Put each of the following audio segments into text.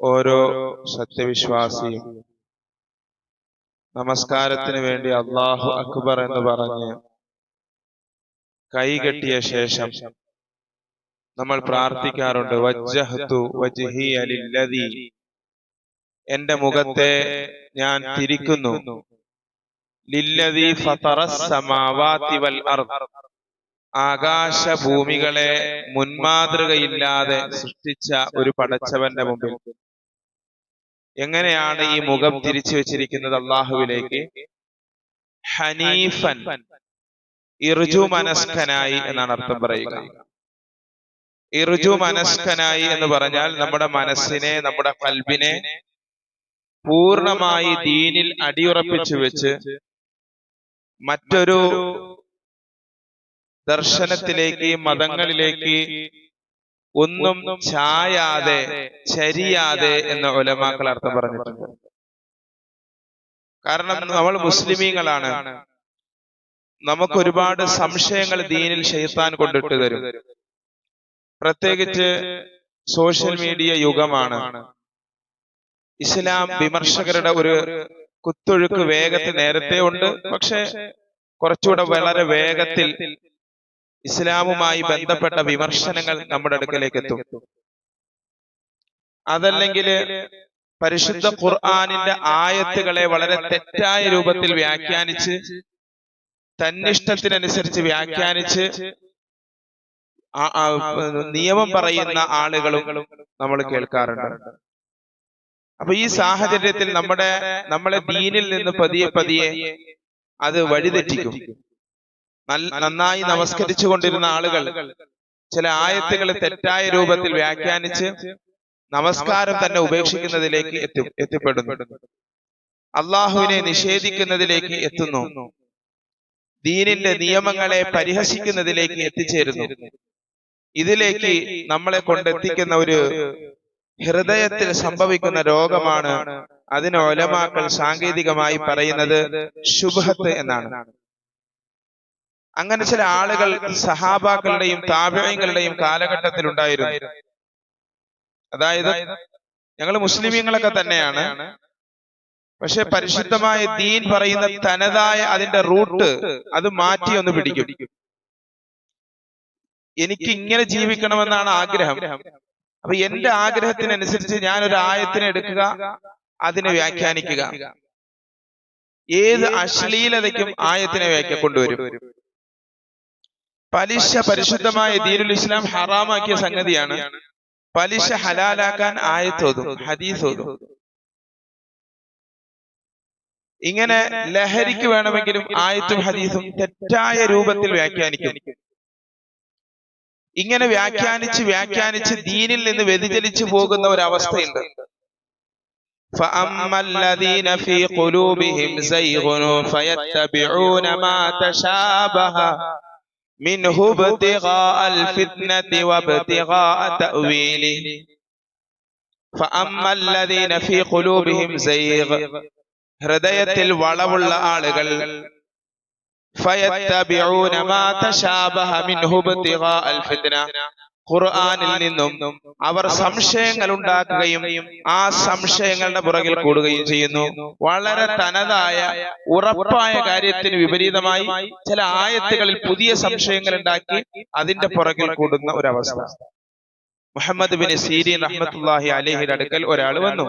ഓരോ സത്യവിശ്വാസിയും. നമസ്കാരത്തിന് വേണ്ടി അള്ളാഹു അക്ബർ എന്ന് പറഞ്ഞ് കൈകെട്ടിയ ശേഷം നമ്മൾ പ്രാർത്ഥിക്കാറുണ്ട് വജ്ജഹത്തു വജ്ഹി ലില്ലദി. എന്റെ മുഖത്തെ ഞാൻ തിരിക്കുന്നു. ലില്ലദി ഫതറസ് സമാവാതി വൽ അർദ്. ആകാശ ഭൂമികളെ മുൻമാതൃകയില്ലാതെ സൃഷ്ടിച്ച ഒരു പടച്ചവന്റെ മുമ്പിൽ. എങ്ങനെയാണ് ഈ മുഖം തിരിച്ചു വെച്ചിരിക്കുന്നത് അള്ളാഹുവിലേക്ക്? ഹനീഫൻ. ഇർജു മനസ്കനായി എന്നാണ് അർത്ഥം പറയുക. ഇർജു മനസ്കനായി എന്ന് പറഞ്ഞാൽ നമ്മുടെ മനസ്സിനെ നമ്മുടെ കൽബിനെ പൂർണമായി ദീനിൽ അടിയുറപ്പിച്ചു വെച്ച് മറ്റൊരു ദർശനത്തിലേക്ക് മതങ്ങളിലേക്ക് ഒന്നും ചായാതെ ചരിയാതെ എന്ന ഒലമാക്കൾ അർത്ഥം പറഞ്ഞിട്ടുണ്ട്. കാരണം നമ്മൾ മുസ്ലിമീങ്ങളാണ്. നമുക്ക് ഒരുപാട് സംശയങ്ങൾ ദീനിൽ ഷെയ്ത്താൻ കൊണ്ടിട്ട് തരും. പ്രത്യേകിച്ച് സോഷ്യൽ മീഡിയ യുഗമാണ്. ഇസ്ലാം വിമർശകരുടെ ഒരു കുത്തൊഴുക്ക് വേഗത്തിൽ നേരത്തെ ഉണ്ട്. പക്ഷെ കുറച്ചുകൂടെ വളരെ വേഗത്തിൽ ഇസ്ലാമുമായി ബന്ധപ്പെട്ട വിമർശനങ്ങൾ നമ്മുടെ അടുക്കലേക്ക് എത്തും. അതല്ലെങ്കിൽ പരിശുദ്ധ ഖുർആാനിന്റെ ആയത്തുകളെ വളരെ തെറ്റായ രൂപത്തിൽ വ്യാഖ്യാനിച്ച് തന്നിഷ്ടത്തിനനുസരിച്ച് വ്യാഖ്യാനിച്ച് നിയമം പറയുന്ന ആളുകളും നമ്മൾ കേൾക്കാറുണ്ട്. അപ്പൊ ഈ സാഹചര്യത്തിൽ നമ്മുടെ നമ്മളെ ദീനിൽ നിന്ന് പതിയെ പതിയെ അത് വഴിതെറ്റിക്കും. നന്നായി നമസ്കരിച്ചു കൊണ്ടിരുന്ന ആളുകൾ ചില ആയത്തുകൾ തെറ്റായ രൂപത്തിൽ വ്യാഖ്യാനിച്ച് നമസ്കാരം തന്നെ ഉപേക്ഷിക്കുന്നതിലേക്ക് എത്തി എത്തിപ്പെടുന്നു. അള്ളാഹുവിനെ നിഷേധിക്കുന്നതിലേക്ക് എത്തുന്നു. ദീനിന്റെ നിയമങ്ങളെ പരിഹസിക്കുന്നതിലേക്ക് എത്തിച്ചേരുന്നു. ഇതിലേക്ക് നമ്മളെ കൊണ്ടെത്തിക്കുന്ന ഒരു ഹൃദയത്തിൽ സംഭവിക്കുന്ന രോഗമാണ് അതിന് ഒലമാക്കൾ സാങ്കേതികമായി പറയുന്നത് ശുഭത്ത് എന്നാണ്. അങ്ങനെ ചില ആളുകൾ സഹാബാക്കളുടെയും താപയങ്ങളുടെയും കാലഘട്ടത്തിൽ ഉണ്ടായിരുന്നു അതായത് ഞങ്ങൾ മുസ്ലിമീങ്ങളൊക്കെ തന്നെയാണ്. പക്ഷെ പരിശുദ്ധമായ ദീൻ പറയുന്ന തനതായ അതിന്റെ റൂട്ട് അത് മാറ്റി ഒന്ന് പിടിക്കും. എനിക്ക് ഇങ്ങനെ ജീവിക്കണമെന്നാണ് ആഗ്രഹം. അപ്പൊ എന്റെ ആഗ്രഹത്തിനനുസരിച്ച് ഞാൻ ഒരു ആയത്തിനെ എടുക്കുക അതിനെ വ്യാഖ്യാനിക്കുക. ഏത് അശ്ലീലതയ്ക്കും ആയത്തിനെ വ്യാഖ്യ കൊണ്ടുവരും പലിശ പരിശുദ്ധമായ ദീനുൽ ഇസ്ലാം ഹറാമാക്കിയ സംഗതിയാണ് പലിശ ഹലാലാക്കാൻ ആയത്തോതും ഹദീസോതും ഇങ്ങനെ ലഹരിക്ക് വേണമെങ്കിലും ആയത്തും ഹദീസും തെറ്റായ രൂപത്തിൽ വ്യാഖ്യാനിക്കും ഇങ്ങനെ വ്യാഖ്യാനിച്ച് വ്യാഖ്യാനിച്ച് ദീനിൽ നിന്ന് വ്യതിചലിച്ചു പോകുന്ന ഒരു അവസ്ഥയുണ്ട് فأما الذين في قلوبهم زيغ فيتبعون ما تشابه منه ابتغاء الفتنة وابتغاء تأويله فأما الذين في قلوبهم زيغ ഹൃദയത്തിൽ വളവുള്ള ആളുകൾ ഫയത്തബിഊന മാ തശാബഹ മിൻഹു ഇബ്തിഗാ അൽ ഫിത്ന ഖുർആനിൽ നിന്നും അവർ സംശയങ്ങൾ ഉണ്ടാക്കുകയും ആ സംശയങ്ങളുടെ പുറകിൽ കൂടുകയും ചെയ്യുന്നു. വളരെ തനതായ ഉറപ്പായ കാര്യത്തിന് വിപരീതമായി ചില ആയത്തുകളിൽ പുതിയ സംശയങ്ങൾ ഉണ്ടാക്കി അതിന്റെ പുറകിൽ കൂടുന്ന ഒരവസ്ഥ. മുഹമ്മദ് ബിൻ സീരീൻ റഹ്മത്തുള്ളാഹി അലഹിയുടെ അടുക്കൽ ഒരാൾ വന്നു.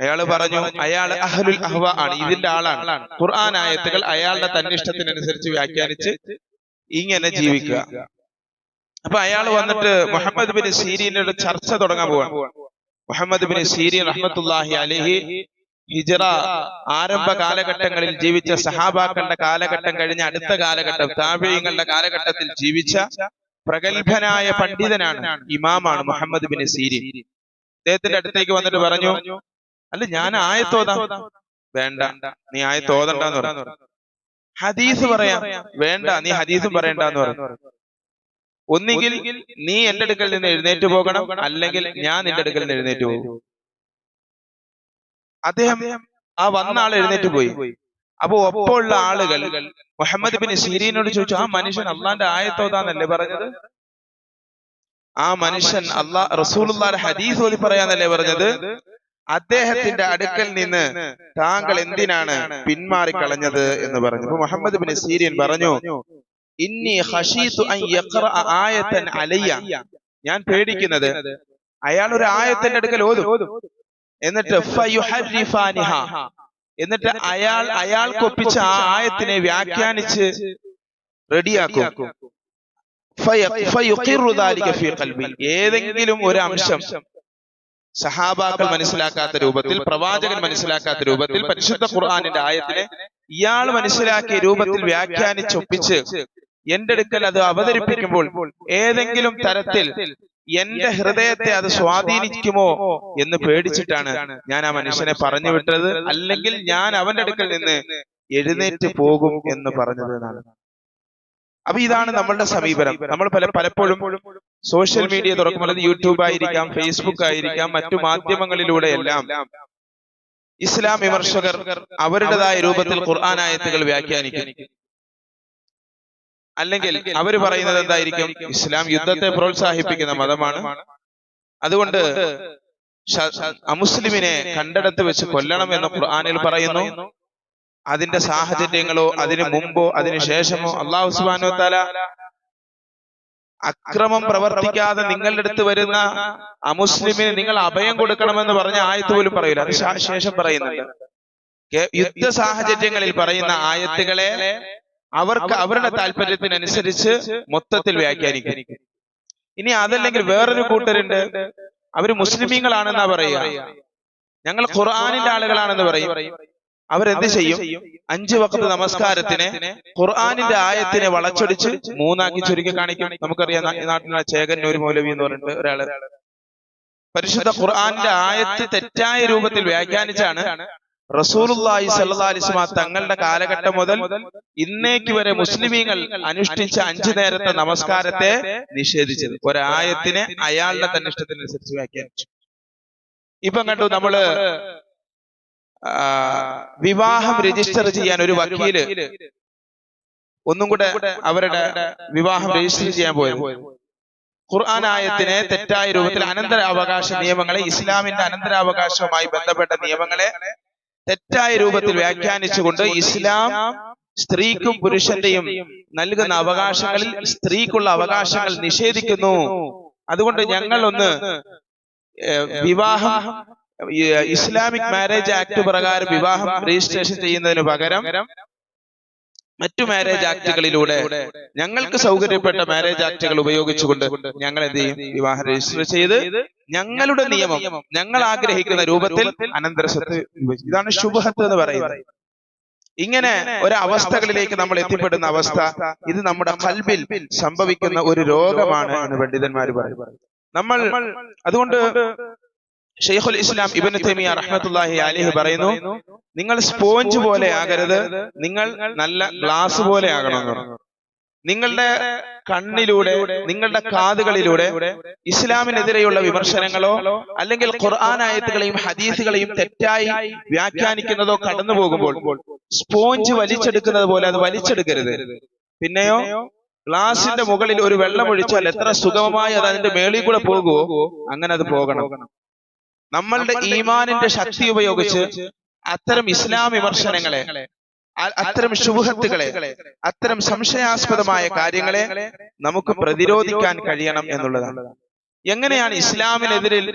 അയാൾ പറഞ്ഞു അയാൾ അഹ്ലുൽ അഹ്വ ആണ്. ഇതിന്റെ ആളാണ്. ഖുർആൻ ആയത്തുകൾ അയാളുടെ തന്നിഷ്ടത്തിനനുസരിച്ച് വ്യാഖ്യാനിച്ച് ഇങ്ങനെ ജീവിക്കുക. അപ്പൊ അയാൾ വന്നിട്ട് മുഹമ്മദ് ബിൻ സീരീനോട് ചർച്ച തുടങ്ങാൻ പോവാണ്. മുഹമ്മദ് ബിൻ സീരീൻ റഹ്മത്തുള്ളാഹി അലഹി ഹിജറ ആരംഭ കാലഘട്ടങ്ങളിൽ ജീവിച്ച സഹാബാക്കളുടെ കാലഘട്ടം കഴിഞ്ഞ അടുത്ത കാലഘട്ടം താപീയങ്ങളുടെ കാലഘട്ടത്തിൽ ജീവിച്ച പ്രഗത്ഭനായ പണ്ഡിതനാണ് ഇമാമാണ് മുഹമ്മദ് ബിൻ സീരീൻ. അദ്ദേഹത്തിന്റെ അടുത്തേക്ക് വന്നിട്ട് പറഞ്ഞു അല്ല ഞാൻ ആയത്തോതാ വേണ്ട നീ ആയത്തോതണ്ടെന്ന് പറഞ്ഞു ഹദീസ് പറയാം. വേണ്ട നീ ഹദീസും പറയണ്ടെന്ന് പറഞ്ഞു ഒന്നുകിൽ നീ എന്റെ അടുക്കൽ നിന്ന് എഴുന്നേറ്റ് പോകണം അല്ലെങ്കിൽ ഞാൻ നിന്റെ അടുക്കൽ നിന്ന് എഴുന്നേറ്റ് പോകും. അദ്ദേഹം ആ വന്ന ആൾ എഴുന്നേറ്റ് പോയി. അപ്പൊ ഒപ്പമുള്ള ആളുകൾ മുഹമ്മദ് ബിൻ സീരീനോട് ചോദിച്ചു ആ മനുഷ്യൻ അള്ളാന്റെ ആയത്തോതാന്നല്ലേ പറഞ്ഞത്? ആ മനുഷ്യൻ അള്ളാ റസൂലുള്ളാന്റെ ഹദീസ് ഓതി പറയാന്നല്ലേ പറഞ്ഞത്? അദ്ദേഹത്തിന്റെ അടുക്കൽ നിന്ന് താങ്കൾ എന്തിനാണ് പിന്മാറിക്കളഞ്ഞത് എന്ന് പറഞ്ഞു. മുഹമ്മദ് ബിൻ സീരിയൻ പറഞ്ഞു ഇന്നി യഖറഅ ആയത്തൻ അലയ്യ. ഞാൻ പേടിക്കുന്നത് അയാൾ ഒരു ആയത്തിന്റെ അടുക്കൽ ഓതും. എന്നിട്ട് എന്നിട്ട് അയാൾ അയാൾക്ക് ഒപ്പിച്ച ആ ആയത്തിനെ വ്യാഖ്യാനിച്ച് റെഡിയാക്കും. ഏതെങ്കിലും ഒരു അംശം സഹാബാക്കൾ മനസ്സിലാക്കാത്ത രൂപത്തിൽ പ്രവാചകൻ മനസ്സിലാക്കാത്ത രൂപത്തിൽ പരിശുദ്ധ ഖുർആാനിന്റെ ആയത്തിനെ ഇയാൾ മനസ്സിലാക്കിയ രൂപത്തിൽ വ്യാഖ്യാനിച്ചൊപ്പിച്ച് എന്റെ അടുക്കൽ അത് അവതരിപ്പിക്കുമ്പോൾ ഏതെങ്കിലും തരത്തിൽ എന്റെ ഹൃദയത്തെ അത് സ്വാധീനിക്കുമോ എന്ന് പേടിച്ചിട്ടാണ് ഞാൻ ആ മനുഷ്യനെ പറഞ്ഞു വിട്ടത്. അല്ലെങ്കിൽ ഞാൻ അവന്റെ അടുക്കൽ നിന്ന് എഴുന്നേറ്റ് പോകും എന്ന് പറഞ്ഞത് എന്നാണ്. അപ്പൊ ഇതാണ് നമ്മളുടെ സമീപനം. നമ്മൾ പല പലപ്പോഴും സോഷ്യൽ മീഡിയ തുറക്കുമ്പോൾ അത് യൂട്യൂബ് ആയിരിക്കാം ഫേസ്ബുക്ക് ആയിരിക്കാം മറ്റു മാധ്യമങ്ങളിലൂടെ എല്ലാം ഇസ്ലാം വിമർശകർ അവരുടേതായ രൂപത്തിൽ ഖുർആൻ ആയത്തുകൾ വ്യാഖ്യാനിക്കും. അല്ലെങ്കിൽ അവർ പറയുന്നത് എന്തായിരിക്കും? ഇസ്ലാം യുദ്ധത്തെ പ്രോത്സാഹിപ്പിക്കുന്ന മതമാണ്. അതുകൊണ്ട് അമുസ്ലിമിനെ കണ്ടെടുത്ത് വെച്ച് കൊല്ലണം എന്ന് ഖുർആാനിൽ പറയുന്നു. അതിന്റെ സാഹചര്യങ്ങളോ അതിനു മുമ്പോ അതിനു ശേഷമോ അള്ളാഹു സുബാനോ താല അക്രമം പ്രവർത്തിക്കാതെ നിങ്ങളുടെ അടുത്ത് വരുന്ന അമുസ്ലിമിന് നിങ്ങൾ അഭയം കൊടുക്കണമെന്ന് പറഞ്ഞ ആയത്ത് പോലും പറയില്ല അത് ശേഷം പറയുന്നുണ്ട്. യുദ്ധ സാഹചര്യങ്ങളിൽ പറയുന്ന ആയത്തുകളെ അവർക്ക് അവരുടെ താല്പര്യത്തിനനുസരിച്ച് മൊത്തത്തിൽ വ്യാഖ്യാനിക്കും. ഇനി അതല്ലെങ്കിൽ വേറൊരു കൂട്ടരുണ്ട്. അവർ മുസ്ലിമീങ്ങളാണെന്നാ പറയുക. ഞങ്ങൾ ഖുർആാനിന്റെ ആളുകളാണെന്ന് പറയും. അവരെന്ത് ചെയ്യും? അഞ്ചു വക്കത്ത് നമസ്കാരത്തിന് ഖുർആാനിന്റെ ആയത്തിനെ വളച്ചൊടിച്ച് മൂന്നാക്കി ചുരുക്കി കാണിക്കും. നമുക്കറിയാം നാ- ഈ നാട്ടിലെ ചേകന്നൂർ മൗലവി എന്ന് പറഞ്ഞിട്ട് ഒരാൾ. പരിശുദ്ധ ഖുർആാനിന്റെ ആയത്ത് തെറ്റായ രൂപത്തിൽ വ്യാഖ്യാനിച്ചാണ് റസൂലുള്ളാഹി സ്വല്ലല്ലാഹി അലൈഹി വസല്ലം തങ്ങളുടെ കാലഘട്ടം മുതൽ ഇന്നേക്ക് വരെ മുസ്ലിമീങ്ങൾ അനുഷ്ഠിച്ച അഞ്ചു നേരത്തെ നമസ്കാരത്തെ നിഷേധിച്ചത്. ഒരായത്തിനെ അയാളുടെ തന്നെ ഇഷ്ടത്തിനനുസരിച്ച് വ്യാഖ്യാനിച്ചു. ഇപ്പം കണ്ടു നമ്മൾ വിവാഹം രജിസ്റ്റർ ചെയ്യാൻ ഒരു വക്കീൽ ഒന്നും കൂടെ അവരുടെ വിവാഹം രജിസ്റ്റർ ചെയ്യാൻ പോയത്. ഖുർആൻ ആയത്തിനെ തെറ്റായ രൂപത്തിൽ അനന്തരാവകാശ നിയമങ്ങളെ ഇസ്ലാമിന്റെ അനന്തരാവകാശവുമായി ബന്ധപ്പെട്ട നിയമങ്ങളെ തെറ്റായ രൂപത്തിൽ വ്യാഖ്യാനിച്ചുകൊണ്ട് ഇസ്ലാം സ്ത്രീക്കും പുരുഷന്റെയും നൽകുന്ന അവകാശങ്ങളിൽ സ്ത്രീക്കുള്ള അവകാശങ്ങൾ നിഷേധിക്കുന്നു. അതുകൊണ്ട് ഞങ്ങൾ ഒന്ന് വിവാഹം ഇസ്ലാമിക് മാരേജ് ആക്ട് പ്രകാരം വിവാഹം രജിസ്ട്രേഷൻ ചെയ്യുന്നതിന് പകരം മറ്റു മാരേജ് ആക്ടുകളിലൂടെ ഞങ്ങൾക്ക് സൗകര്യപ്പെട്ട മാരേജ് ആക്ടുകൾ ഉപയോഗിച്ചുകൊണ്ട് ഞങ്ങൾ എന്ത് ചെയ്യും? വിവാഹം രജിസ്റ്റർ ചെയ്ത് ഞങ്ങളുടെ നിയമം ഞങ്ങൾ ആഗ്രഹിക്കുന്ന രൂപത്തിൽ അനന്തരസത്ത് ഇതാണ് ശുഭഹത്ത് എന്ന് പറയുന്നത്. ഇങ്ങനെ ഒരവസ്ഥകളിലേക്ക് നമ്മൾ എത്തിപ്പെടുന്ന അവസ്ഥ ഇത് നമ്മുടെ കൽബിൽ സംഭവിക്കുന്ന ഒരു രോഗമാണ് എന്ന് പണ്ഡിതന്മാർ പറയുന്നത് നമ്മൾ അതുകൊണ്ട് ഷെയ്ഖുൽ ഇസ്ലാം ഇബ്നു തൈമിയ റഹ്മത്തുള്ളാഹി അലിഹി പറയുന്നു നിങ്ങൾ സ്പോഞ്ച് പോലെ ആകരുത് നിങ്ങൾ നല്ല ഗ്ലാസ് പോലെ ആകണം. നിങ്ങളുടെ കണ്ണിലൂടെ നിങ്ങളുടെ കാതുകളിലൂടെ ഇസ്ലാമിനെതിരെയുള്ള വിമർശനങ്ങളോ അല്ലെങ്കിൽ ഖുർആൻ ആയത്തുകളെയും ഹദീസുകളെയും തെറ്റായി വ്യാഖ്യാനിക്കുന്നതോ കടന്നു പോകുമ്പോൾ സ്പോഞ്ച് വലിച്ചെടുക്കുന്നത് പോലെ അത് വലിച്ചെടുക്കരുത്. പിന്നെയോ ഗ്ലാസിന്റെ മുകളിൽ ഒരു വെള്ളം ഒഴിച്ചാൽ എത്ര സുഗമമായി അത് അതിന്റെ മേളിൽ കൂടെ പോകുമോ അങ്ങനെ അത് പോകണം. നമ്മളുടെ ഈമാനിന്റെ ശക്തി ഉപയോഗിച്ച് അത്തരം ഇസ്ലാം വിമർശനങ്ങളെ അത്തരം ശുഭത്തുകളെ അത്തരം സംശയാസ്പദമായ കാര്യങ്ങളെ നമുക്ക് പ്രതിരോധിക്കാൻ കഴിയണം എന്നുള്ളതാണ്. എങ്ങനെയാണ് ഇസ്ലാമിനെതിരിൽ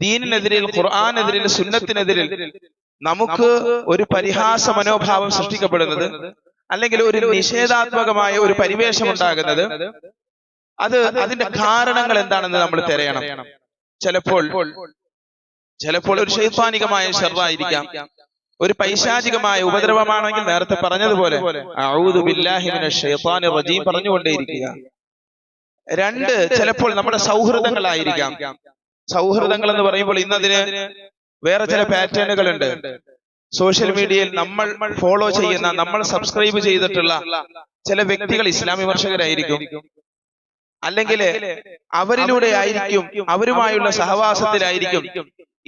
ദീനിനെതിരിൽ ഖുർആാനെതിരിൽ സുന്നത്തിനെതിരിൽ നമുക്ക് ഒരു പരിഹാസ മനോഭാവം സൃഷ്ടിക്കപ്പെടുന്നത് അല്ലെങ്കിൽ ഒരു നിഷേധാത്മകമായ ഒരു പരിവേഷം ഉണ്ടാകുന്നത് അത് അതിന്റെ കാരണങ്ങൾ എന്താണെന്ന് നമ്മൾ തിരയണം. ചിലപ്പോൾ ചിലപ്പോൾ ഒരു ശൈത്താനികമായ ഷെറായിരിക്കാം ഒരു പൈശാചികമായ ഉപദ്രവമാണെങ്കിൽ നേരത്തെ പറഞ്ഞതുപോലെ പറഞ്ഞുകൊണ്ടേയിരിക്കുക. രണ്ട് ചിലപ്പോൾ നമ്മുടെ സൗഹൃദങ്ങളായിരിക്കാം. സൗഹൃദങ്ങൾ എന്ന് പറയുമ്പോൾ ഇന്നതിന് വേറെ ചില പാറ്റേണുകൾ ഉണ്ട് സോഷ്യൽ മീഡിയയിൽ നമ്മൾ ഫോളോ ചെയ്യുന്ന നമ്മൾ സബ്സ്ക്രൈബ് ചെയ്തിട്ടുള്ള ചില വ്യക്തികൾ ഇസ്ലാം വിമർശകരായിരിക്കും. അല്ലെങ്കിൽ അവരിലൂടെ ആയിരിക്കും അവരുമായുള്ള സഹവാസത്തിലായിരിക്കും.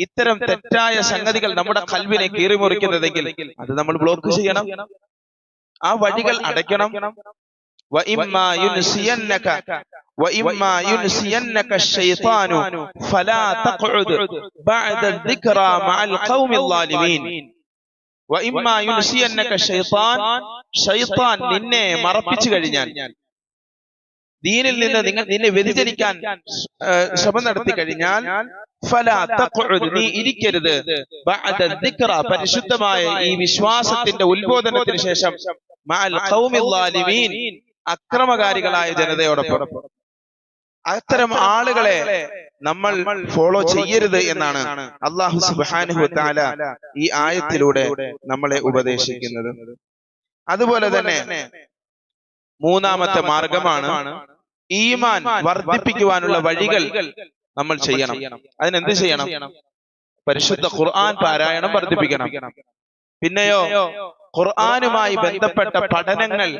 ഇത്തരം തെറ്റായ സംഗതികൾ നമ്മുടെ കൽവിനെ കീറിമുറിക്കുന്നതെങ്കിൽ അത് നമ്മൾ ബ്ലോക്ക് ചെയ്യണം. ആ വഴികൾ അടയ്ക്കണം. നിന്നെ മറപ്പിച്ചു കഴിഞ്ഞാൽ ദീനിൽ നിന്ന് നിങ്ങൾ നിന്നെ വ്യതിചരിക്കാൻ ശ്രമം നടത്തി കഴിഞ്ഞാൽ നീ ഇരിക്കരുത്. പരിശുദ്ധമായ ഈ വിശ്വാസത്തിന്റെ ഉത്ബോധനത്തിന് ശേഷം അക്രമകാരികളായ ജനതയോടൊപ്പം. അത്തരം ആളുകളെ നമ്മൾ ഫോളോ ചെയ്യരുത് എന്നാണ് അള്ളാഹു സുബ്ഹാനഹു തആല ഈ ആയത്തിലൂടെ നമ്മളെ ഉപദേശിക്കുന്നത്. അതുപോലെ തന്നെ മൂന്നാമത്തെ മാർഗമാണ് ഈമാൻ വർദ്ധിപ്പിക്കുവാനുള്ള വഴികൾ നമ്മൾ ചെയ്യണം. അതിനെന്ത് ചെയ്യണം? പരിശുദ്ധ ഖുർആൻ പാരായണം വർദ്ധിപ്പിക്കണം. പിന്നെയോ ഖുർആനുമായി ബന്ധപ്പെട്ട പഠനങ്ങൾ.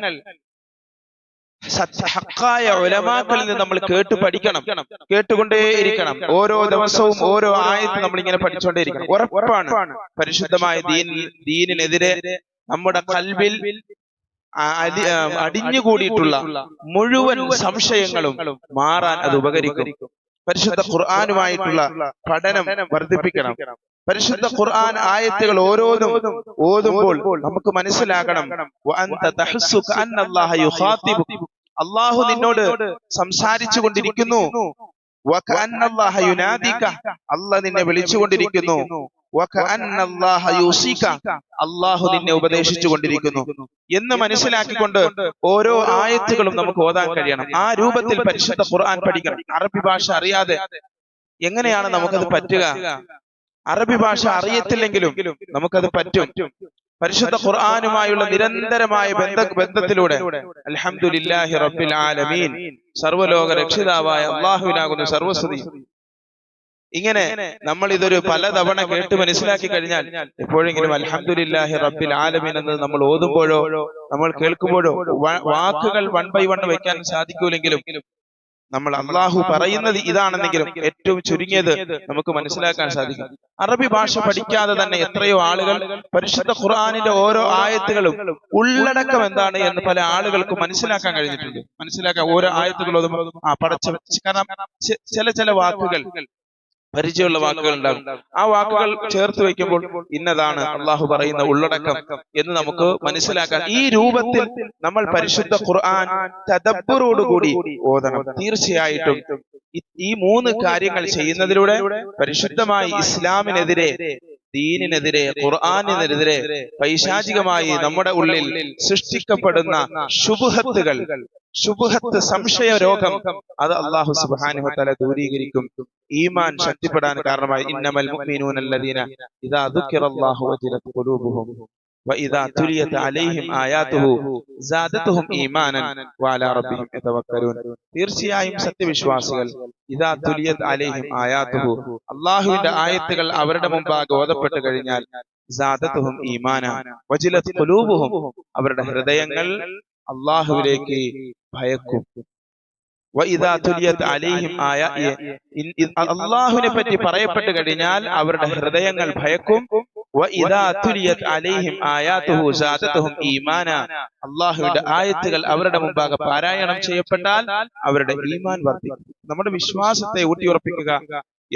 സത്യഹക്കായ ഹക്കായ ഉലമാക്കളിൽ നിന്ന് നമ്മൾ കേട്ട് പഠിക്കണം. കേട്ടുകൊണ്ടേയിരിക്കണം. ഓരോ ദിവസവും ഓരോ ആയത്ത് നമ്മൾ ഇങ്ങനെ പഠിച്ചുകൊണ്ടേയിരിക്കണം ഉറപ്പാണ്. പരിശുദ്ധമായ ദീൻ ദീനിനെതിരെ നമ്മുടെ കൽവിൽ അടി- അടിഞ്ഞുകൂടിയിട്ടുള്ള മുഴുവൻ സംശയങ്ങളും മാറാൻ അത് ഉപകരിക്കും. പരിശുദ്ധ ഖുർആാനുമായിട്ടുള്ള പഠനം വർദ്ധിപ്പിക്കണം. പരിശുദ്ധ ഖുർആൻ ആയത്തുകൾ ഓരോന്നും ഓതുമ്പോൾ നമുക്ക് മനസ്സിലാകണം. അള്ളാഹു നിന്നോട് സംസാരിച്ചു കൊണ്ടിരിക്കുന്നു. അല്ല നിന്നെ വിളിച്ചുകൊണ്ടിരിക്കുന്നു. അള്ളാഹു നിന്നെ ഉപദേശിച്ചു കൊണ്ടിരിക്കുന്നു എന്ന് മനസ്സിലാക്കിക്കൊണ്ട് ഓരോ ആയത്തുകളും നമുക്ക് ഓതാൻ കഴിയണം. ആ രൂപത്തിൽ പരിശുദ്ധ ഖുർആൻ പഠിക്കണം. അറബി ഭാഷ അറിയാതെ എങ്ങനെയാണ് നമുക്കത് പറ്റുക? അറബി ഭാഷ അറിയത്തില്ലെങ്കിലും നമുക്കത് പറ്റും. പരിശുദ്ധ ഖുർആാനുമായുള്ള നിരന്തരമായ ബന്ധ ബന്ധത്തിലൂടെ അൽഹംദുലില്ലാഹി റബ്ബിൽ ആലമീൻ. സർവലോക രക്ഷിതാവായ അള്ളാഹുവിനാകുന്നു സർവസ്തുതി ഇങ്ങനെ നമ്മൾ ഇതൊരു പലതവണ കേട്ട് മനസ്സിലാക്കി കഴിഞ്ഞാൽ എപ്പോഴെങ്കിലും അൽഹംദുലില്ലാഹി റബ്ബിൽ ആലമീൻ എന്ന് നമ്മൾ ഓതുമ്പോഴോ നമ്മൾ കേൾക്കുമ്പോഴോ വാക്കുകൾ വൺ ബൈ വൺ വെക്കാൻ സാധിക്കൂലെങ്കിലും നമ്മൾ അള്ളാഹു പറയുന്നത് ഇതാണെന്നെങ്കിലും ഏറ്റവും ചുരുങ്ങിയത് നമുക്ക് മനസ്സിലാക്കാൻ സാധിക്കും. അറബി ഭാഷ പഠിക്കാതെ തന്നെ എത്രയോ ആളുകൾ പരിശുദ്ധ ഖുർആാനിന്റെ ഓരോ ആയത്തുകളും ഉള്ളടക്കം എന്താണ് എന്ന് പല ആളുകൾക്കും മനസ്സിലാക്കാൻ കഴിഞ്ഞിട്ടുണ്ട്. മനസ്സിലാക്കാൻ ഓരോ ആയത്തുകളും ആ പടച്ച കാരണം ചില ചില വാക്കുകൾ പരിചയമുള്ള വാക്കുകൾ ഉണ്ടാകും. ആ വാക്കുകൾ ചേർത്ത് വെക്കുമ്പോൾ ഇന്നതാണ് അള്ളാഹു പറയുന്ന ഉള്ളടക്കം എന്ന് നമുക്ക് മനസ്സിലാക്കാൻ ഈ രൂപത്തിൽ നമ്മൾ പരിശുദ്ധ ഖുർആൻ തദബ്ബറോടുകൂടി ഓതണം. തീർച്ചയായിട്ടും. ഈ- ഈ മൂന്ന് കാര്യങ്ങൾ ചെയ്യുന്നതിലൂടെ പരിശുദ്ധമായി ഇസ്ലാമിനെതിരെ ദീനിനെതിരെ ഖുർആാനിനെതിരെ പൈശാചികമായി നമ്മുടെ ഉള്ളിൽ സൃഷ്ടിക്കപ്പെടുന്ന ശുഭഹത്തുകൾ. ശുഭഹത്ത് സംശയ രോഗം. അത് അള്ളാഹു വതആല ദൂരീകരിക്കും. ഈമാൻ ശക്തിപ്പെടാൻ കാരണമായി ഇന്നമൽ മുഅ്മിനൂനല്ലദീന ഇദാ ദുക്കിറല്ലാഹു വജിലത് ഖുലൂബുഹും. വഇദാ തുലിയത് അലൈഹിം ആയാതുഹു സാദത്തുഹും ഈമാനൻ വഅലാ റബ്ബിഹിം യതവക്കലൂൻ തീർച്ചയായും സത്യവിശ്വാസികൾ ഇദാ തുലിയത് അലൈഹിം ആയാതുഹു അള്ളാഹുവിന്റെ ആയത്തുകൾ അവരുടെ മുമ്പാകെ ഓതപ്പെട്ട് കഴിഞ്ഞാൽ സാദത്തുഹും ഈമാന വജിലത് ഖുലൂബുഹും അവരുടെ ഹൃദയങ്ങൾ അള്ളാഹുവിലേക്ക് ഭയക്കും. അള്ളാഹുവിനെ പറ്റി പറയപ്പെട്ടു കഴിഞ്ഞാൽ അവരുടെ ഹൃദയങ്ങൾ ഭയക്കും. അള്ളാഹുവിന്റെ ആയത്തുകൾ അവരുടെ മുമ്പാകെ പാരായണം ചെയ്യപ്പെട്ടാൽ അവരുടെ ഈമാൻ വർദ്ധിക്കും. നമ്മുടെ വിശ്വാസത്തെ ഊട്ടിയുറപ്പിക്കുക.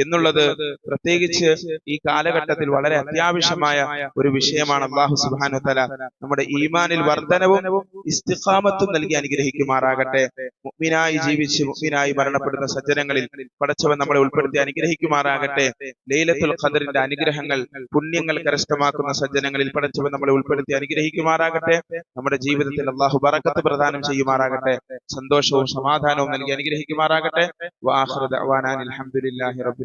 എന്നുള്ളത് പ്രത്യേകിച്ച് ഈ കാലഘട്ടത്തിൽ വളരെ അത്യാവശ്യമായ ഒരു വിഷയമാണ് അള്ളാഹു സുബാനു തല നമ്മുടെ ഈമാനിൽ വർധനവും ഇസ്തിഖാമത്തും നൽകി അനുഗ്രഹിക്കുമാറാകട്ടെ. മുഗ്മിനായി ജീവിച്ച് മുഗ്മിനായി മരണപ്പെടുന്ന സജ്ജനങ്ങളിൽ പടച്ചവൻ നമ്മളെ ഉൾപ്പെടുത്തി അനുഗ്രഹിക്കുമാറാകട്ടെ. ലൈലത്തുൽ ഖദറിന്റെ അനുഗ്രഹങ്ങൾ പുണ്യങ്ങൾ കരസ്ഥമാക്കുന്ന സജ്ജനങ്ങളിൽ പടച്ചവൻ നമ്മളെ ഉൾപ്പെടുത്തി അനുഗ്രഹിക്കുമാറാകട്ടെ. നമ്മുടെ ജീവിതത്തിൽ അള്ളാഹു ബറക്കത്ത് പ്രദാനം ചെയ്യുമാറാകട്ടെ. സന്തോഷവും സമാധാനവും നൽകി അനുഗ്രഹിക്കുമാറാകട്ടെ. വാഹൃദ് അൽഹംദുലില്ലാഹി റബ്ബിൽ